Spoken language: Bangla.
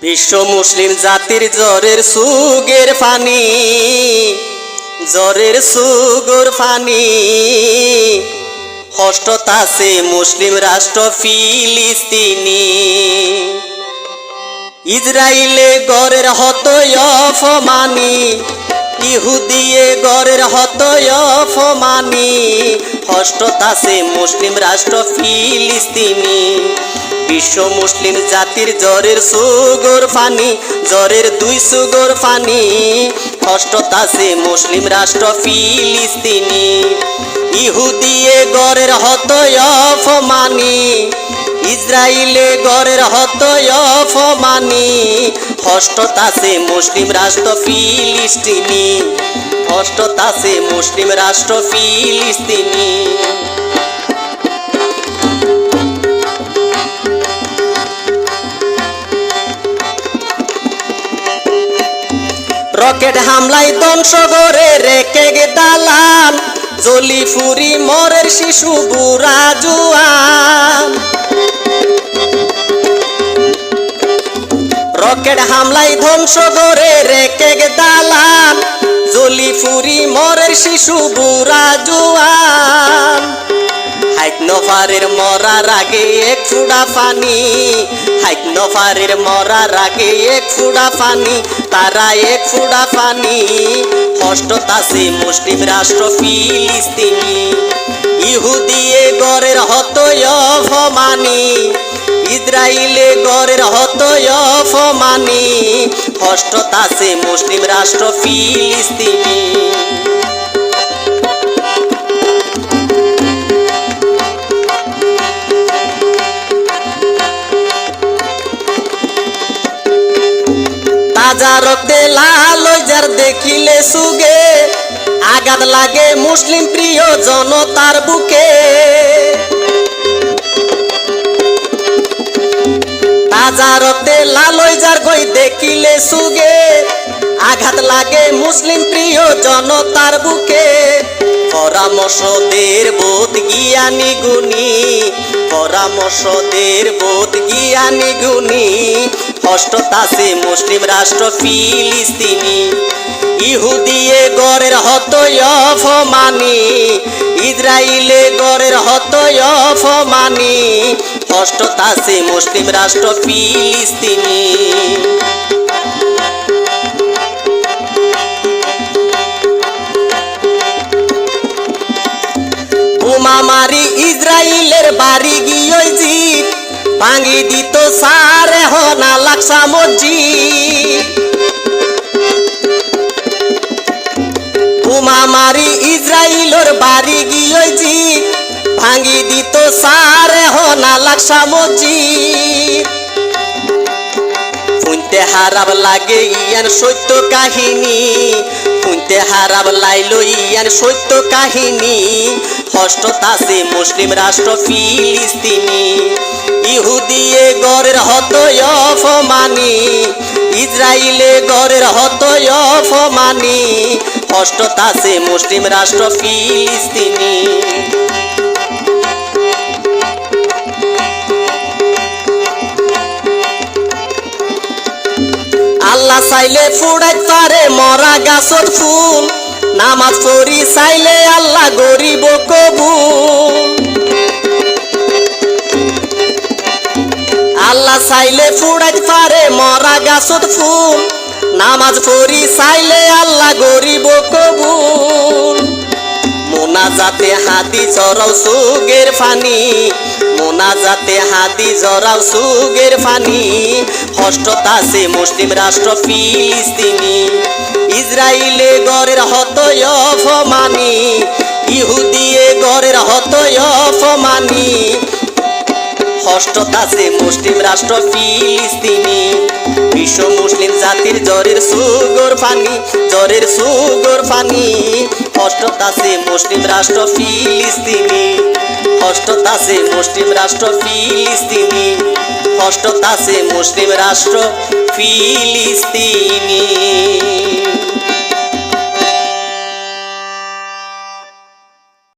বিশ্ব মুসলিম জাতির জ্বরের সুগের ফানি, জ্বরের সুগর ফানি। হষ্টতাছে মুসলিম রাষ্ট্র ফিলিস্তিনি। ইসরায়েলে গড়ের হত অপমানি। ইহুদিয়ে গড়ের হতয় অপমানি। হষ্টতাছে মুসলিম রাষ্ট্র ফিলিস্তিনি। বিশ্ব মুসলিম জাতির জ্বরের সুগর ফানি, জ্বরের দুই সুগর ফানি। হষ্টতাছে মুসলিম রাষ্ট্র ফিলিস্তিনি। ইহুদিয়ে গড়ের হতয় অপমানি। ইসরায়েলে গড়ের হতয় অপমানি হষ্টতাছে মুসলিম রাষ্ট্র ফিলিস্তিনি হষ্টতাছে মুসলিম রাষ্ট্র ফিলিস্তিনি। রকেট হামলায় ধ্বংস করে রেখে দালান জলি ফুরি মরের শিশু বুড়া জুয়ান। রকেট হামলায় ধ্বংস করে গে দালান জলি ফুরি মরের শিশু বুড়া জুয়ান। হাইক নফারের মরার আগে এক ফুড়া পানি হাইক নফারের মরার আগে এক ফুড়া পানি তারা এক ফুড়া পানি হষ্টতাছে মুসলিম রাষ্ট্র, ফিলিস্তিনি। ইহুদিয়ে গড়ের হতয় অপমানি। ইসরায়েলে গড়ের হতয় অপমানি। হষ্টতাছে মুসলিম রাষ্ট্র ফিলিস্তিনি। তাজা রক্তে লাল যার দেখিলে সুগে। আঘাত লাগে মুসলিম প্রিয় জনতার বুকে। তাজা রক্তে লাল যার গই দেখিলে সুগে। আঘাত লাগে মুসলিম প্রিয় জনতার বুকে। পরামর্শদের বোধ জ্ঞানী গুণী, পরামর্শদের বোধ জ্ঞানী গুণী। হষ্টতাছে মুসলিম রাষ্ট্র ফিলিস্তিনি। ইহুদিয়ে গড়ের হতয় অপমানি ইসরায়েলে গড়ের হতয় অপমানি হষ্টতাছে মুসলিম রাষ্ট্র ফিলিস্তিনি। বোমা মারি ইসরায়েলের বাড়ি গিয়ে জিত, ভাঙি দিত সারে হনা লাকসা মসজিদ। বোমা মারি ইসরায়েলের বাড়ি গিয়ে জিত ভাঙি দিত সারে হনা লাকসা মসজিদ শুনতে হারাব লাগে ইয়ান সত্য কাহিনী শুনতে হারাব লাইলো ইয়ান সত্য কাহিনী। হষ্টতাছে মুসলিম রাষ্ট্র ফিলিস্তিনি ইহুদিয়ে গড়ের হতয় অপমানি। ইসরায়েলে গড়ের হতয় অপমানি। হষ্টতাছে মুসলিম রাষ্ট্র ফিলিস্তিনি। আল্লাহ চাইলে ফুড়াইত পারে মরা গাছর ফুল। নামাজ পড়ি চাইলে আল্লাহ গরিব কবুল। আল্লাহ চাইলে ফুড়াইত পারে, মরা গাছর ফুল। নামাজ পড়ি চাইলে আল্লাহ গরিব কবুল। মোনা যাতে হাতি জরাও সুগের ফানি। মোনা যাতে হাতি জরাও সুগের ফানি। হষ্টতাছে মুসলিম রাষ্ট্র ফিলিস্তিনি। ইসরায়েলে গড়ের হতয় অপমানি। ইহুদিয়ে গড়ের হতয় অপমানি। হষ্টতাছে মুসলিম রাষ্ট্র ফিলিস্তিনি। বিশ্ব মুসলিম জাতির জ্বরের সুগর ফানি, জ্বরের সুগর ফানি। হষ্টতাছে মুসলিম রাষ্ট্র ফিলিস্তিনি। হষ্টতাছে মুসলিম রাষ্ট্র ফিলিস্তিনি। হষ্টতাছে মুসলিম রাষ্ট্র ফিলিস্তিনি।